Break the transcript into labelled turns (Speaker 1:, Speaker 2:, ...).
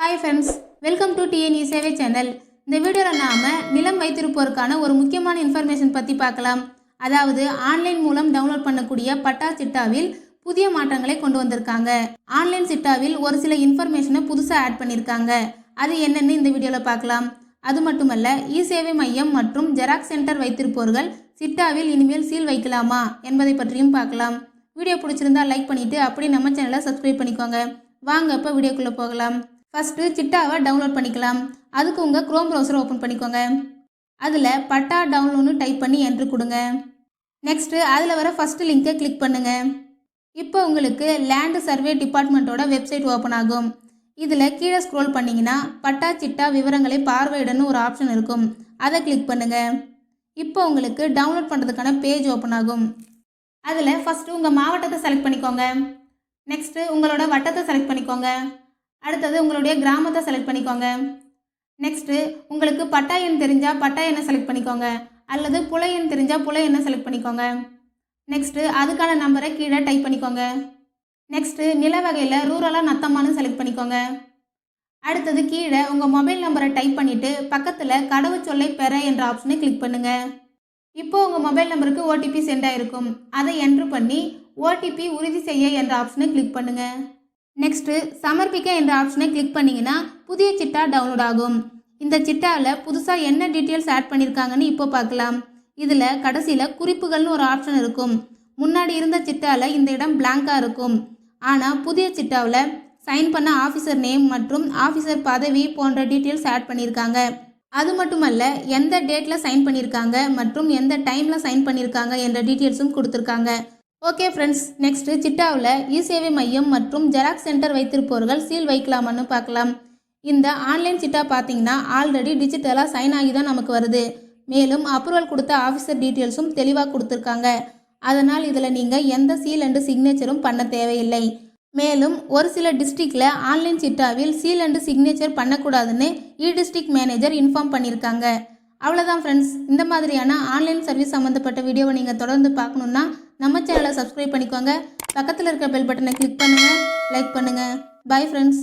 Speaker 1: Hi friends welcome to TNE சேவை channel இந்த வீடியோவில் நாம் நிலம் வைத்திருப்போருக்கான ஒரு முக்கியமான இன்ஃபர்மேஷன் பற்றி பார்க்கலாம். அதாவது ஆன்லைன் மூலம் டவுன்லோட் பண்ணக்கூடிய பட்டா சிட்டாவில் புதிய மாற்றங்களை கொண்டு வந்திருக்காங்க. ஆன்லைன் சிட்டாவில் ஒரு சில இன்ஃபர்மேஷனை புதுசாக ஆட் பண்ணியிருக்காங்க அது என்னென்னு இந்த வீடியோவில் பார்க்கலாம். அது மட்டுமல்ல இ சேவை மையம் மற்றும் ஜெராக்ஸ் சென்டர் வைத்திருப்போர்கள் சிட்டாவில் இனிமேல் சீல் வைக்கலாமா என்பதை பற்றியும் பார்க்கலாம். வீடியோ பிடிச்சிருந்தா லைக் பண்ணிவிட்டு அப்படியே நம்ம சேனலை சப்ஸ்கிரைப் பண்ணிக்கோங்க. வாங்க இப்போ வீடியோக்குள்ளே போகலாம். ஃபஸ்ட்டு சிட்டாவை டவுன்லோட் பண்ணிக்கலாம். அதுக்கு உங்கள் க்ரோம் ப்ரௌசரை ஓப்பன் பண்ணிக்கோங்க. அதில் பட்டா டவுன்லோட்னு டைப் பண்ணி என்ட்ரு கொடுங்க. நெக்ஸ்ட்டு அதில் வர ஃபஸ்ட்டு லிங்கை கிளிக் பண்ணுங்கள் இப்போ உங்களுக்கு லேண்டு சர்வே டிபார்ட்மெண்ட்டோட வெப்சைட் ஓப்பன் ஆகும். இதில் கீழே ஸ்க்ரோல் பண்ணிங்கன்னா பட்டா சிட்டா விவரங்களை பார்வையிடன்னு ஒரு ஆப்ஷன் இருக்கும். அதை கிளிக் பண்ணுங்கள் இப்போ உங்களுக்கு டவுன்லோட் பண்ணுறதுக்கான பேஜ் ஓப்பன் ஆகும். அதில் ஃபஸ்ட்டு உங்கள் மாவட்டத்தை செலக்ட் பண்ணிக்கோங்க. நெக்ஸ்ட்டு உங்களோட வட்டத்தை செலக்ட் பண்ணிக்கோங்க. அடுத்தது உங்களுடைய கிராமத்தை செலக்ட் பண்ணிக்கோங்க. நெக்ஸ்ட்டு உங்களுக்கு பட்டா எண் தெரிஞ்சால் பட்டா எண்ணை செலக்ட் பண்ணிக்கோங்க. அல்லது புலை எண் தெரிஞ்சால் புலை எண்ணை செலக்ட் பண்ணிக்கோங்க. நெக்ஸ்ட்டு அதுக்கான நம்பரை கீழே டைப் பண்ணிக்கோங்க. நெக்ஸ்ட்டு நில வகையில் ரூரலாக நத்தமானு செலக்ட் பண்ணிக்கோங்க. அடுத்தது கீழே உங்கள் மொபைல் நம்பரை டைப் பண்ணிவிட்டு பக்கத்தில் கடவுச்சொல்லை பெற என்ற ஆப்ஷனை கிளிக் பண்ணுங்கள் இப்போது உங்கள் மொபைல் நம்பருக்கு ஓடிபி சென்ட் ஆயிருக்கும். அதை என்ட்ரு பண்ணி ஓடிபி உறுதி செய்ய என்ற ஆப்ஷனை கிளிக் பண்ணுங்கள் நெக்ஸ்ட்டு சமர்ப்பிக்க என்ற ஆப்ஷனை கிளிக் பண்ணிங்கன்னா புதிய சிட்டா டவுன்லோட் ஆகும். இந்த சிட்டாவில் புதுசாக என்ன டீட்டெயில்ஸ் ஆட் பண்ணியிருக்காங்கன்னு இப்போ பார்க்கலாம். இதில் கடைசியில் குறிப்புகள்னு ஒரு ஆப்ஷன் இருக்கும். முன்னாடி இருந்த சிட்டாவில் இந்த இடம் பிளாங்காக இருக்கும். ஆனால் புதிய சிட்டாவில் சைன் பண்ண ஆஃபீஸர் நேம் மற்றும் ஆஃபீஸர் பதவி போன்ற டீட்டெயில்ஸ் ஆட் பண்ணியிருக்காங்க அது மட்டுமல்ல எந்த டேட்டில் சைன் பண்ணியிருக்காங்க மற்றும் எந்த டைமில் சைன் பண்ணியிருக்காங்க என்ற டீட்டெயில்ஸும் கொடுத்துருக்காங்க. ஓகே ஃப்ரெண்ட்ஸ் நெக்ஸ்ட்டு சிட்டாவில் இ சேவை மையம் மற்றும் ஜெராக்ஸ் சென்டர் வைத்திருப்பவர்கள் சீல் வைக்கலாமான்னு பார்க்கலாம். இந்த ஆன்லைன் சிட்டா பார்த்தீங்கன்னா ஆல்ரெடி டிஜிட்டலாக சைன் ஆகி தான் நமக்கு வருது. மேலும் அப்ரூவல் கொடுத்த ஆஃபீஸர் டீட்டெயில்ஸும் தெளிவாக கொடுத்துருக்காங்க. அதனால் இதில் நீங்கள் எந்த சீல் அண்டு சிக்னேச்சரும் பண்ண தேவையில்லை. மேலும் ஒரு சில டிஸ்ட்ரிக்டில் ஆன்லைன் சிட்டாவில் சீல் அண்டு சிக்னேச்சர் பண்ணக்கூடாதுன்னு இ டிஸ்ட்ரிக்ட் மேனேஜர் இன்ஃபார்ம் பண்ணியிருக்காங்க. அவ்வளோதான் ஃப்ரெண்ட்ஸ். இந்த மாதிரியான ஆன்லைன் சர்வீஸ் சம்மந்தப்பட்ட வீடியோவை நீங்கள் தொடர்ந்து பார்க்கணுன்னா நம்ம சேனலை சப்ஸ்கிரைப் பண்ணிக்கோங்க. பக்கத்தில் இருக்க பெல் பட்டனை கிளிக் பண்ணுங்கள் லைக் பண்ணுங்கள் பை ஃப்ரெண்ட்ஸ்